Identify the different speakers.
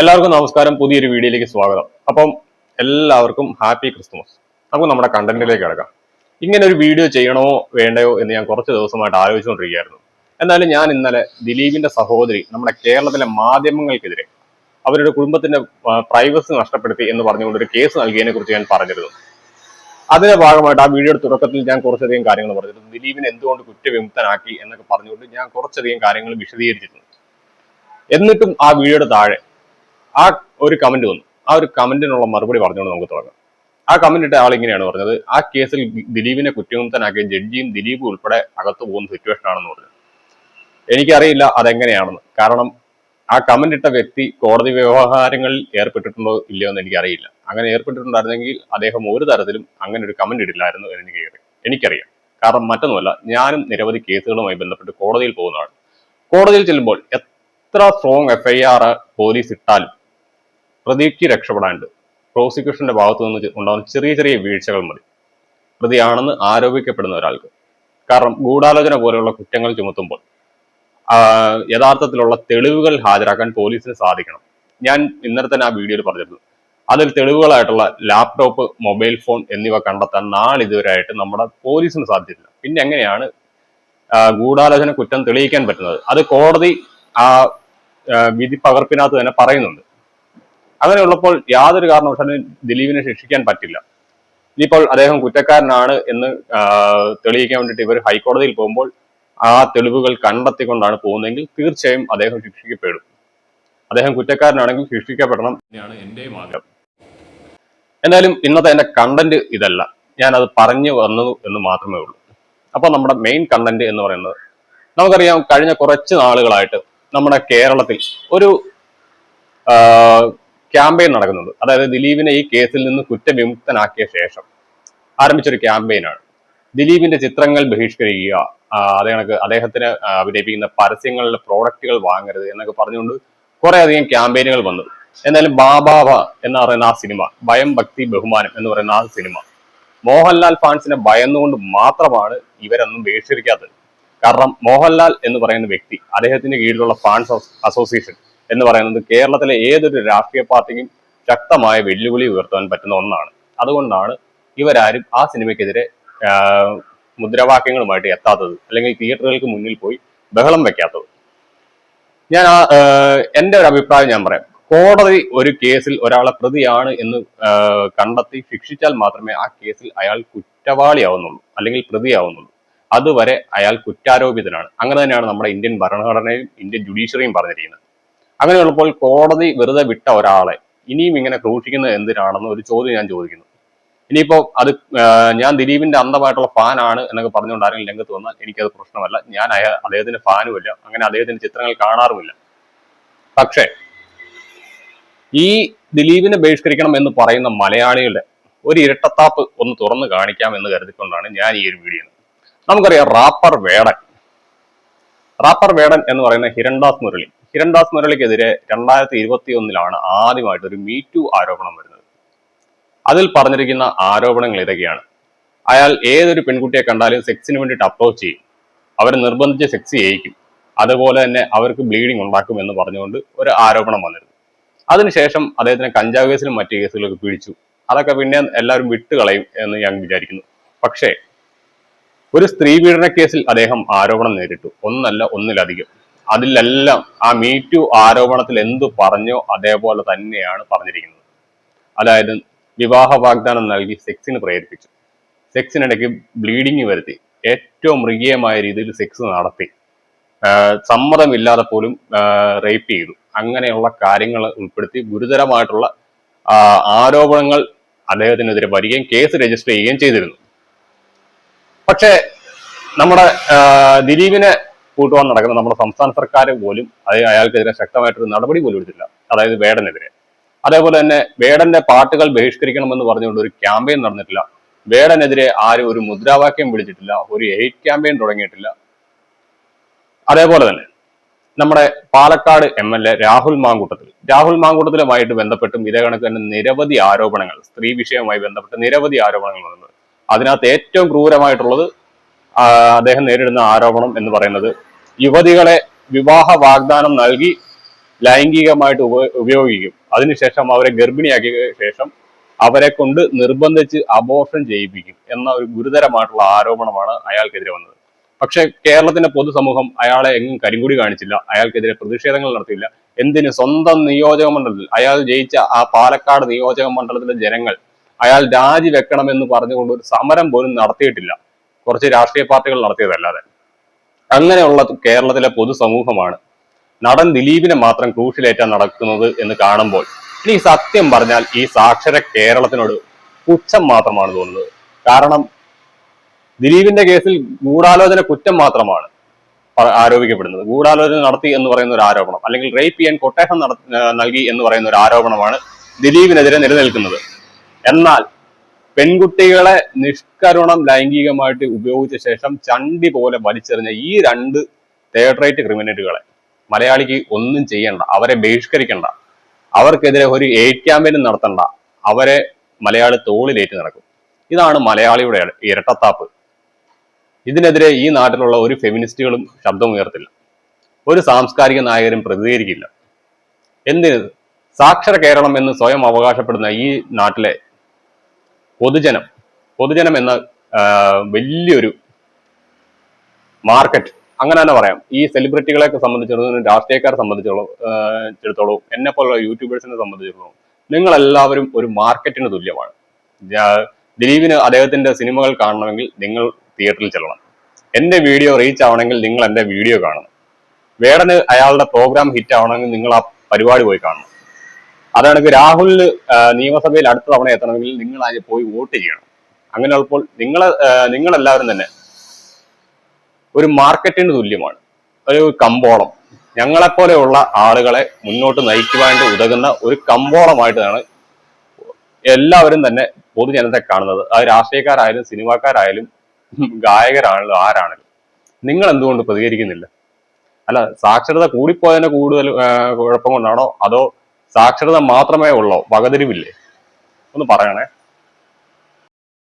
Speaker 1: എല്ലാവർക്കും നമസ്കാരം. പുതിയൊരു വീഡിയോയിലേക്ക് സ്വാഗതം. അപ്പം എല്ലാവർക്കും ഹാപ്പി ക്രിസ്മസ് നമുക്ക് നമ്മുടെ കണ്ടന്റിലേക്ക് കിടക്കാം. ഇങ്ങനെ ഒരു വീഡിയോ ചെയ്യണോ വേണ്ടയോ എന്ന് ഞാൻ കുറച്ച് ദിവസമായിട്ട് ആലോചിച്ചുകൊണ്ടിരിക്കുകയായിരുന്നു. എന്നാലും ഞാൻ ഇന്നലെ ദിലീപിന്റെ സഹോദരി നമ്മുടെ കേരളത്തിലെ മാധ്യമങ്ങൾക്കെതിരെ അവരുടെ കുടുംബത്തിന്റെ പ്രൈവസി നഷ്ടപ്പെടുത്തി എന്ന് പറഞ്ഞുകൊണ്ട് ഒരു കേസ് നൽകിയതിനെ കുറിച്ച് ഞാൻ പറഞ്ഞിരുന്നു. അതിന്റെ ഭാഗമായിട്ട് ആ വീഡിയോയുടെ തുടക്കത്തിൽ ഞാൻ കുറച്ചധികം കാര്യങ്ങൾ പറഞ്ഞിരുന്നു. ദിലീപിനെ എന്തുകൊണ്ട് കുറ്റവിമുക്തനാക്കി എന്നൊക്കെ പറഞ്ഞുകൊണ്ട് ഞാൻ കുറച്ചധികം കാര്യങ്ങൾ വിശദീകരിച്ചിരുന്നു. എന്നിട്ടും ആ വീഡിയോയുടെ താഴെ ആ ഒരു കമന്റ് വന്നു. ആ ഒരു കമന്റിനുള്ള മറുപടി പറഞ്ഞുകൊണ്ട് നമുക്ക് തുടങ്ങാം. ആ കമന്റ് ഇട്ട ആൾ ഇങ്ങനെയാണ് പറഞ്ഞത്. ആ കേസിൽ ദിലീപിനെ കുറ്റവിമുക്തനാക്കിയ ജഡ്ജിയും ദിലീപും ഉൾപ്പെടെ അകത്തു പോകുന്ന സിറ്റുവേഷൻ ആണെന്ന് പറഞ്ഞു. എനിക്കറിയില്ല അതെങ്ങനെയാണെന്ന്. കാരണം ആ കമന്റ് ഇട്ട വ്യക്തി കോടതി വ്യവഹാരങ്ങളിൽ ഏർപ്പെട്ടിട്ടുണ്ടോ ഇല്ലയോ എന്ന് എനിക്കറിയില്ല. അങ്ങനെ ഏർപ്പെട്ടിട്ടുണ്ടായിരുന്നെങ്കിൽ അദ്ദേഹം ഒരു തരത്തിലും അങ്ങനെ ഒരു കമന്റ് ഇടില്ലായിരുന്നു എന്ന് എനിക്ക് എനിക്കറിയാം. കാരണം മറ്റൊന്നുമല്ല ഞാനും നിരവധി കേസുകളുമായി ബന്ധപ്പെട്ട് കോടതിയിൽ പോകുന്നതാണ്. കോടതിയിൽ ചെല്ലുമ്പോൾ എത്ര സ്ട്രോങ് എഫ്ഐആർ പോലീസ് ഇട്ടാലും പ്രതിക്ക് രക്ഷപ്പെടാണ്ട് പ്രോസിക്യൂഷന്റെ ഭാഗത്തു നിന്ന് ഉണ്ടാകുന്ന ചെറിയ ചെറിയ വീഴ്ചകൾ മതി. പ്രതിയാണെന്ന് ആരോപിക്കപ്പെടുന്ന ഒരാൾക്ക്. കാരണം ഗൂഢാലോചന പോലെയുള്ള കുറ്റങ്ങൾ ചുമത്തുമ്പോൾ യഥാർത്ഥത്തിലുള്ള തെളിവുകൾ ഹാജരാക്കാൻ പോലീസിന് സാധിക്കണം. ഞാൻ ഇന്നലെ തന്നെ ആ വീഡിയോയിൽ പറഞ്ഞിരുന്നു. അതിൽ തെളിവുകളായിട്ടുള്ള ലാപ്ടോപ്പ് മൊബൈൽ ഫോൺ എന്നിവ കണ്ടെത്താൻ നാളിതുവരെയായിട്ട് നമ്മുടെ പോലീസിന് സാധിച്ചിട്ടില്ല. പിന്നെ എങ്ങനെയാണ് ഗൂഢാലോചന കുറ്റം തെളിയിക്കാൻ പറ്റുന്നത്? അത് കോടതി ആ, വിധി പകർപ്പിനകത്ത് തന്നെ പറയുന്നുണ്ട്. അങ്ങനെയുള്ളപ്പോൾ യാതൊരു കാരണവശാലും ദിലീപിനെ ശിക്ഷിക്കാൻ പറ്റില്ല. ഇനിയിപ്പോൾ അദ്ദേഹം കുറ്റക്കാരനാണ് എന്ന് തെളിയിക്കാൻ വേണ്ടിയിട്ട് ഇവർ ഹൈക്കോടതിയിൽ പോകുമ്പോൾ ആ തെളിവുകൾ കണ്ടെത്തിക്കൊണ്ടാണ് പോകുന്നതെങ്കിൽ തീർച്ചയായും അദ്ദേഹം ശിക്ഷിക്കപ്പെടും. അദ്ദേഹം കുറ്റക്കാരനാണെങ്കിൽ ശിക്ഷിക്കപ്പെടണം തന്നെയാണ് എന്റെയും ആഗ്രഹം എന്തായാലും ഇന്നത്തെ എന്റെ കണ്ടന്റ് ഇതല്ല. ഞാൻ അത് പറഞ്ഞു വന്നു എന്ന് മാത്രമേ ഉള്ളൂ. അപ്പോൾ നമ്മുടെ മെയിൻ കണ്ടന്റ് എന്ന് പറയുന്നത് നമുക്കറിയാം കഴിഞ്ഞ കുറച്ച് നാളുകളായിട്ട് നമ്മുടെ കേരളത്തിൽ ഒരു ക്യാമ്പയിൻ നടക്കുന്നുണ്ട്. അതായത് ദിലീപിനെ ഈ കേസിൽ നിന്ന് കുറ്റവിമുക്തനാക്കിയ ശേഷം ആരംഭിച്ചൊരു ക്യാമ്പയിനാണ് ദിലീപിന്റെ ചിത്രങ്ങൾ ബഹിഷ്കരിക്കുക അതേ കണക്ക് അദ്ദേഹത്തിന് അഭിനയിപ്പിക്കുന്ന പരസ്യങ്ങളിലെ പ്രോഡക്റ്റുകൾ വാങ്ങരുത് എന്നൊക്കെ പറഞ്ഞുകൊണ്ട് കുറെ അധികം ക്യാമ്പയിനുകൾ വന്നു. എന്നാലും ബാബാവ എന്ന് പറയുന്ന ആ സിനിമ ഭയം ഭക്തി ബഹുമാനം എന്ന് പറയുന്ന ആ സിനിമ മോഹൻലാൽ ഫാൻസിനെ ഭയന്നുകൊണ്ട് മാത്രമാണ് ഇവരൊന്നും ബഹിഷ്കരിക്കാത്തത്. കാരണം മോഹൻലാൽ എന്ന് പറയുന്ന വ്യക്തി അദ്ദേഹത്തിന്റെ കീഴിലുള്ള ഫാൻസ് അസോസിയേഷൻ എന്ന് പറയുന്നത് കേരളത്തിലെ ഏതൊരു രാഷ്ട്രീയ പാർട്ടിക്കും ശക്തമായ വെല്ലുവിളി ഉയർത്താൻ പറ്റുന്ന ഒന്നാണ്. അതുകൊണ്ടാണ് ഇവരാരും ആ സിനിമയ്ക്കെതിരെ മുദ്രാവാക്യങ്ങളുമായിട്ട് എത്താത്തത് അല്ലെങ്കിൽ തിയേറ്ററുകൾക്ക് മുന്നിൽ പോയി ബഹളം വെക്കാത്തത്. ഞാൻ എന്റെ ഒരു അഭിപ്രായം ഞാൻ പറയാം. കോടതി ഒരു കേസിൽ ഒരാളെ പ്രതിയാണ് എന്ന് കണ്ടെത്തി ശിക്ഷിച്ചാൽ മാത്രമേ ആ കേസിൽ അയാൾ കുറ്റവാളിയാവുന്നുള്ളൂ അല്ലെങ്കിൽ പ്രതിയാവുന്നുള്ളൂ. അതുവരെ അയാൾ കുറ്റാരോപിതനാണ്. അങ്ങനെ തന്നെയാണ് നമ്മുടെ ഇന്ത്യൻ ഭരണഘടനയും ഇന്ത്യൻ ജുഡീഷ്യറിയും പറഞ്ഞിരിക്കുന്നത്. അങ്ങനെയുള്ളപ്പോൾ കോടതി വെറുതെ വിട്ട ഒരാളെ ഇനിയും ഇങ്ങനെ ക്രൂശിക്കുന്നത് എന്തിനാണെന്ന് ഒരു ചോദ്യം ഞാൻ ചോദിക്കുന്നു. ഇനിയിപ്പോ അത് ഞാൻ ദിലീപിന്റെ അന്ധമായിട്ടുള്ള ഫാനാണ് എന്നൊക്കെ പറഞ്ഞുകൊണ്ട് ആരെങ്കിലും രംഗത്ത് വന്നാൽ എനിക്കത് പ്രശ്നമല്ല. ഞാൻ അദ്ദേഹത്തിന്റെ ഫാനുമില്ല അങ്ങനെ അദ്ദേഹത്തിന്റെ ചിത്രങ്ങൾ കാണാറുമില്ല പക്ഷേ ഈ ദിലീപിനെ ബഹിഷ്കരിക്കണം എന്ന് പറയുന്ന മലയാളികളുടെ ഒരു ഇരട്ടത്താപ്പ് ഒന്ന് തുറന്നു കാണിക്കാം എന്ന് കരുതിക്കൊണ്ടാണ് ഞാൻ ഈ ഒരു വീഡിയോ നമുക്കറിയാം റാപ്പർ വേടൻ. റാപ്പർ വേടൻ എന്ന് പറയുന്ന ഹിരൺദാസ് മുരളി ഹിരൺദാസ് മുരളിക്കെതിരെ രണ്ടായിരത്തി ഇരുപത്തി ഒന്നിലാണ് ആദ്യമായിട്ട് ഒരു മീ ടു ആരോപണം വരുന്നത്. അതിൽ പറഞ്ഞിരിക്കുന്ന ആരോപണങ്ങൾ ഇതൊക്കെയാണ്. അയാൾ ഏതൊരു പെൺകുട്ടിയെ കണ്ടാലും സെക്സിന് വേണ്ടിയിട്ട് അപ്രോച്ച് ചെയ്യും. അവരെ നിർബന്ധിച്ച് സെക്സ് ചെയ്യിക്കും. അതുപോലെ തന്നെ അവർക്ക് ബ്ലീഡിംഗ് ഉണ്ടാക്കും എന്ന് പറഞ്ഞുകൊണ്ട് ഒരു ആരോപണം വന്നിരുന്നു. അതിനുശേഷം അദ്ദേഹത്തിന് കഞ്ചാവ് കേസിലും മറ്റു കേസുകളൊക്കെ പിടിച്ചു. അതൊക്കെ പിന്നെ എല്ലാവരും വിട്ടുകളയും എന്ന് ഞാൻ വിചാരിക്കുന്നു. പക്ഷേ ഒരു സ്ത്രീ പീഡന കേസിൽ അദ്ദേഹം ആരോപണം നേരിട്ടു. ഒന്നല്ല ഒന്നിലധികം. അതിലെല്ലാം ആ മീറ്റു ആരോപണത്തിൽ എന്തു പറഞ്ഞോ അതേപോലെ തന്നെയാണ് പറഞ്ഞിരിക്കുന്നത്. അതായത് വിവാഹ വാഗ്ദാനം നൽകി സെക്സിന് പ്രേരിപ്പിച്ചു. സെക്സിനിടയ്ക്ക് ബ്ലീഡിങ് വരുത്തി. ഏറ്റവും മൃഗീയമായ രീതിയിൽ സെക്സ് നടത്തി. സമ്മതമില്ലാതെ പോലും റേപ്പ് ചെയ്തു. അങ്ങനെയുള്ള കാര്യങ്ങൾ ഉൾപ്പെടുത്തി ഗുരുതരമായിട്ടുള്ള ആരോപണങ്ങൾ അദ്ദേഹത്തിനെതിരെ വരികയും കേസ് രജിസ്റ്റർ ചെയ്യുകയും ചെയ്തിരുന്നു. പക്ഷേ നമ്മുടെ ദിലീപിനെ കൂട്ടുവാൻ നടക്കുന്ന നമ്മുടെ സംസ്ഥാന സർക്കാർ പോലും അത് അയാൾക്കെതിരെ ശക്തമായിട്ടൊരു നടപടി പോലും എടുത്തില്ല അതായത് വേടനെതിരെ. അതേപോലെ തന്നെ വേടന്റെ പാട്ടുകൾ ബഹിഷ്കരിക്കണമെന്ന് പറഞ്ഞുകൊണ്ട് ഒരു ക്യാമ്പയിൻ നടന്നിട്ടില്ല. വേടനെതിരെ ആരും ഒരു മുദ്രാവാക്യം വിളിച്ചിട്ടില്ല. ഒരു എയ്റ്റ് ക്യാമ്പയിൻ തുടങ്ങിയിട്ടില്ല. അതേപോലെ തന്നെ നമ്മുടെ Palakkad M L A Rahul Mankoottathil. Rahul മാങ്കൂട്ടത്തിലുമായിട്ട് ബന്ധപ്പെട്ടും ഇതേ കണക്ക് തന്നെ നിരവധി ആരോപണങ്ങൾ സ്ത്രീ വിഷയവുമായി ബന്ധപ്പെട്ട് നിരവധി ആരോപണങ്ങൾ വന്നത് അതിനകത്ത് ഏറ്റവും ക്രൂരമായിട്ടുള്ളത് അദ്ദേഹം നേരിടുന്ന ആരോപണം എന്ന് പറയുന്നത് യുവതികളെ വിവാഹ വാഗ്ദാനം നൽകി ലൈംഗികമായിട്ട് ഉപയോഗിക്കും. അതിനുശേഷം അവരെ ഗർഭിണിയാക്കിയ ശേഷം അവരെ കൊണ്ട് നിർബന്ധിച്ച് അബോർഷൻ ചെയ്യിപ്പിക്കും എന്ന ഒരു ഗുരുതരമായിട്ടുള്ള ആരോപണമാണ് അയാൾക്കെതിരെ വന്നത്. പക്ഷെ കേരളത്തിന്റെ പൊതുസമൂഹം അയാളെ എങ്ങും കരിങ്കുടി കാണിച്ചില്ല. അയാൾക്കെതിരെ പ്രതിഷേധങ്ങൾ നടത്തിയില്ല. എന്തിന്? സ്വന്തം നിയോജക മണ്ഡലത്തിൽ അയാൾ ജയിച്ച ആ പാലക്കാട് നിയോജക മണ്ഡലത്തിലെ ജനങ്ങൾ അയാൾ രാജിവെക്കണമെന്ന് പറഞ്ഞുകൊണ്ട് ഒരു സമരം പോലും നടത്തിയിട്ടില്ല. കുറച്ച് രാഷ്ട്രീയ പാർട്ടികൾ നടത്തിയതല്ലാതെ. അങ്ങനെയുള്ള കേരളത്തിലെ പൊതുസമൂഹമാണ് നടൻ ദിലീപിനെ മാത്രം ക്രൂഷിലേറ്റാൻ നടക്കുന്നത് എന്ന് കാണുമ്പോൾ ഇനി സത്യം പറഞ്ഞാൽ ഈ സാക്ഷര കേരളത്തിനോട് പുച്ഛം മാത്രമാണ് തോന്നുന്നത്. കാരണം ദിലീപിന്റെ കേസിൽ ഗൂഢാലോചന കുറ്റം മാത്രമാണ് ആരോപിക്കപ്പെടുന്നത്. ഗൂഢാലോചന നടത്തി എന്ന് പറയുന്ന ഒരു ആരോപണം അല്ലെങ്കിൽ റേപ്പ് ചെയ്യാൻ കൊട്ടേഷൻ നൽകി എന്ന് പറയുന്ന ഒരു ആരോപണമാണ് ദിലീപിനെതിരെ നിലനിൽക്കുന്നത്. എന്നാൽ പെൺകുട്ടികളെ നിഷ്കരുണം ലൈംഗികമായിട്ട് ഉപയോഗിച്ച ശേഷം ചണ്ടി പോലെ വലിച്ചെറിഞ്ഞ ഈ രണ്ട് തേർഡ് റേറ്റ് ക്രിമിനലുകളെ മലയാളിക്ക് ഒന്നും ചെയ്യണ്ട അവരെ ബഹിഷ്കരിക്കണ്ട. അവർക്കെതിരെ ഒരു എയ്റ്റ് ക്യാമ്പയിനും നടത്തണ്ട. അവരെ മലയാളി തോളിലേറ്റ് നടക്കും. ഇതാണ് മലയാളിയുടെ ഇരട്ടത്താപ്പ്. ഇതിനെതിരെ ഈ നാട്ടിലുള്ള ഒരു ഫെമിനിസ്റ്റുകളും ശബ്ദമുയർത്തില്ല ഒരു സാംസ്കാരിക നായകരും പ്രതികരിക്കില്ല. എന്തിന്? സാക്ഷര കേരളം എന്ന് സ്വയം അവകാശപ്പെടുന്ന ഈ നാട്ടിലെ പൊതുജനം. പൊതുജനം എന്ന വലിയൊരു മാർക്കറ്റ് അങ്ങനെ തന്നെ പറയാം. ഈ സെലിബ്രിറ്റികളെ സംബന്ധിച്ചിടത്തോളം രാഷ്ട്രീയക്കാരെ സംബന്ധിച്ചിടത്തോളം ചിടത്തോളം എന്നെ പോലുള്ള യൂട്യൂബേഴ്സിനെ സംബന്ധിച്ചിടത്തോളം നിങ്ങൾ എല്ലാവരും ഒരു മാർക്കറ്റിന് തുല്യമാണ്. ദിലീപിന് അദ്ദേഹത്തിന്റെ സിനിമകൾ കാണണമെങ്കിൽ നിങ്ങൾ തിയേറ്ററിൽ ചെല്ലണം. എന്റെ വീഡിയോ റീച്ച് ആവണമെങ്കിൽ നിങ്ങൾ എന്റെ വീഡിയോ കാണണം. വേടന് അയാളുടെ പ്രോഗ്രാം ഹിറ്റ് ആവണമെങ്കിൽ നിങ്ങൾ ആ പരിപാടി പോയി കാണണം. അതാണ് രാഹുൽ നിയമസഭയിൽ അടുത്ത തവണ എത്തണമെങ്കിൽ നിങ്ങൾ അതിന് പോയി വോട്ട് ചെയ്യണം. അങ്ങനെ ഉള്ളപ്പോൾ നിങ്ങളെ നിങ്ങളെല്ലാവരും തന്നെ ഒരു മാർക്കറ്റിന് തുല്യമാണ്. ഒരു കമ്പോളം. ഞങ്ങളെപ്പോലെയുള്ള ആളുകളെ മുന്നോട്ട് നയിക്കുവാനായിട്ട് ഉതകുന്ന ഒരു കമ്പോളമായിട്ടാണ് എല്ലാവരും തന്നെ പൊതുജനത്തെ കാണുന്നത്. അത് രാഷ്ട്രീയക്കാരായാലും സിനിമാക്കാരായാലും ഗായകരാണല്ലോ ആരാണല്ലോ നിങ്ങൾ എന്തുകൊണ്ട് പ്രതികരിക്കുന്നില്ല? അല്ല സാക്ഷരത കൂടിപ്പോയതിനെ കൂടുതൽ കുഴപ്പം കൊണ്ടാണോ? അതോ സാക്ഷരത മാത്രമേ ഉള്ളോ? വകതിരിവില്ലേ? ഒന്ന് പറയണേ.